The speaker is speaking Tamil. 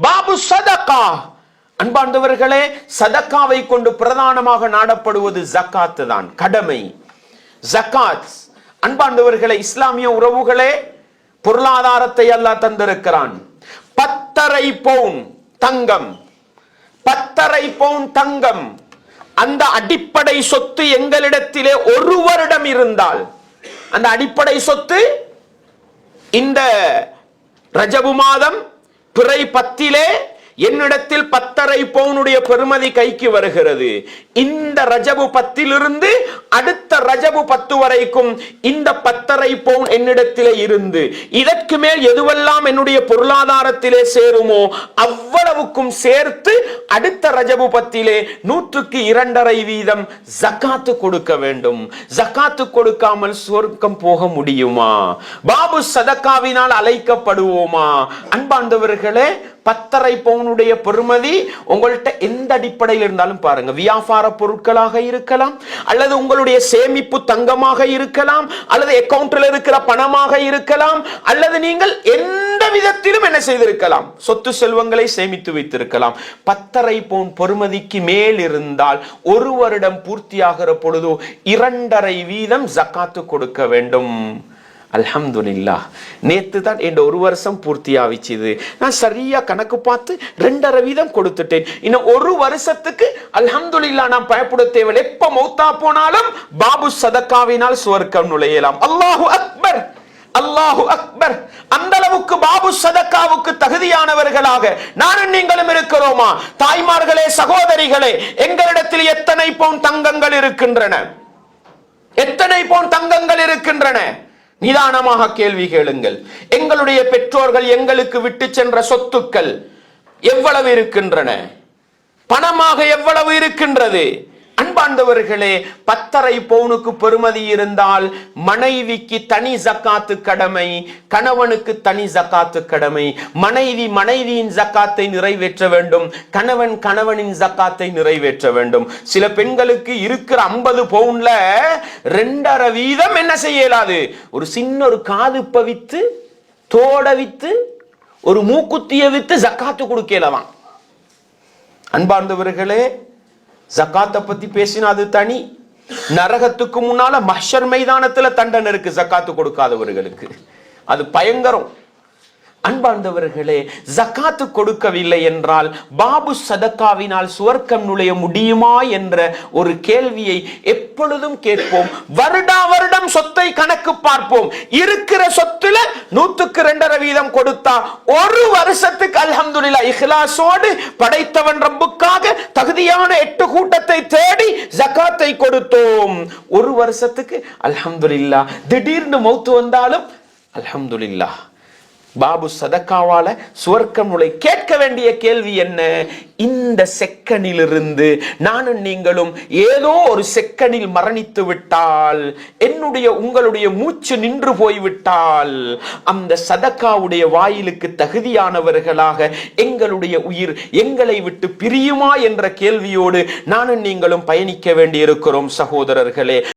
பாபு சதகா அன்பார்ந்தவர்களே சதக்காவை கொண்டு பிரதானமாக நாடப்படுவது ஜக்காத்து தான் கடமை. ஜக்காத். அன்பார்ந்தவர்களே இஸ்லாமிய உறவுகளே பொருளாதாரத்தை அல்லாஹ் தந்திருக்கிறான். பத்தரை பவுன் தங்கம். பத்தரை பவுன் தங்கம். அந்த அடிப்படை சொத்து எங்களிடத்திலே ஒரு வருடம் இருந்தால் அந்த அடிப்படை சொத்து இந்த ரஜபு மாதம் பிறை பத்திலே என்னிடத்தில் பத்தரை பவுனுடைய பெருமதி கைக்கு வருகிறது. இந்த ரஜபு பத்திலிருந்து அடுத்த ரஜபு பத்து வரைக்கும் இந்த பத்தரை பவுன் என்னிடத்திலே இருந்து இதற்கு மேல் எதுவெல்லாம் என்னுடைய பொருளாதாரத்திலே சேருமோ அவ்வளவுக்கும் சேர்த்து அடுத்த ரஜபு பத்திலே நூற்றுக்கு இரண்டரை வீதம் ஜக்காத்து கொடுக்க வேண்டும். ஜக்காத்து கொடுக்காமல் சொர்க்கம் போக முடியுமா? பாபு சதக்காவினால் அழைக்கப்படுவோமா? அன்பாண்டவர்களே பத்தரை பவுனுடைய பெறுமதி உங்கள்கிட்ட எந்த அடிப்படையில் இருந்தாலும் பாருங்க. வியாபார பொருட்களாக இருக்கலாம் அல்லது உங்களுடைய சேமிப்பு தங்கமாக இருக்கலாம் அல்லது அக்கவுண்டில் இருக்கிற பணமாக இருக்கலாம் அல்லது நீங்கள் எந்த விதத்திலும் என்ன செய்திருக்கலாம். சொத்து செல்வங்களை சேமித்து வைத்திருக்கலாம். பத்தரை பவுன் பொறுமதிக்கு மேல் இருந்தால் ஒரு வருடம் பூர்த்தியாகிற பொழுதோ இரண்டரை வீதம் ஜக்காத்து கொடுக்க வேண்டும். அல்ஹம்துலில்லா. நேற்று தான் என் ஒரு வருஷம் பூர்த்தி ஆவிச்சுது நான் சரியா கணக்கு பார்த்து ரெண்டரை வீதம் கொடுத்துட்டேன். இன்னும் ஒரு வருஷத்துக்கு அல்ஹம்துலில்லா நான் பயப்பட தேவையில்லை. எப்ப மௌத்தா போனாலும் பாபு சதக்காவினால் சுவர்க்கம் நுழையலாம். அல்லாஹு அக்பர்! அல்லாஹு அக்பர்! அந்த அளவுக்கு பாபு சதக்காவுக்கு தகுதியானவர்களாக நானும் நீங்களும் இருக்கிறோமா? தாய்மார்களே சகோதரிகளே எங்களிடத்தில் எத்தனை பவுன் தங்கங்கள் இருக்கின்றன? எத்தனை பவுன் தங்கங்கள் இருக்கின்றன? நிதானமாக கேள்வி கேளுங்கள். எங்களுடைய பெற்றோர்கள் எங்களுக்கு விட்டு சென்ற சொத்துக்கள் எவ்வளவு இருக்கின்றன? பணமாக எவ்வளவு இருக்கின்றது? அன்பாண்டவர்களே பத்தரை பவுனுக்கு பெருமதி இருந்தால் மனைவிக்கு தனி ஜக்காத்து கடமை கணவனுக்கு தனி ஜக்காத்து கடமை. மனைவி மனைவியின் ஜக்காத்தை நிறைவேற்ற வேண்டும் கணவன் கணவனின் ஜக்காத்தை நிறைவேற்ற வேண்டும். சில பெண்களுக்கு இருக்கிற ஐம்பது பவுன்ல ரெண்டரை வீதம் என்ன செய்ய இயலாது? ஒரு சின்ன ஒரு காது பவித்து தோட வித்து ஒரு மூக்குத்திய வித்து ஜக்காத்து கொடுக்கலவான் அன்பார்ந்தவர்களே ஜக்காத்தை பத்தி பேசினா அது தனி. நரகத்துக்கு முன்னால மஷர் மைதானத்துல தண்டனை இருக்கு ஜக்காத்து கொடுக்காதவர்களுக்கு. அது பயங்கரம். அன்பார்ந்தவர்களே ஜக்காத்து கொடுக்கவில்லை என்றால் பாபு சதக்காவினால் சுவர்க்கம் நுழைய முடியுமா என்ற ஒரு கேள்வியை எப்பொழுதும் கேட்போம். வருடா வருடம் சொத்தை கணக்கு பார்ப்போம். இருக்கிற சொத்துல நூத்துக்கு ரெண்டரை வீதம் கொடுத்தா ஒரு வருஷத்துக்கு அல்ஹம்துலில்லா இஹ்லாசோடு படைத்தவன் ரப்புக்காக தகுதியான எட்டு கூட்டத்தை தேடி ஜக்காத்தை கொடுத்தோம். ஒரு வருஷத்துக்கு அலமதுல்லா திடீர்னு மௌத்து வந்தாலும் அலமதுல்லா பாபு சதக்காவால சுவர்க்கம் நுழை கேட்க வேண்டிய கேள்வி என்ன? இந்த செக்கனிலிருந்து நானும் நீங்களும் ஏதோ ஒரு செக்கனில் மரணித்து விட்டால் என்னுடைய உங்களுடைய மூச்சு நின்று போய்விட்டால் அந்த சதக்காவுடைய வாயிலுக்கு தகுதியானவர்களாக எங்களுடைய உயிர் எங்களை விட்டு பிரியுமா என்ற கேள்வியோடு நானும் நீங்களும் பயணிக்க வேண்டியிருக்கிறோம் சகோதரர்களே.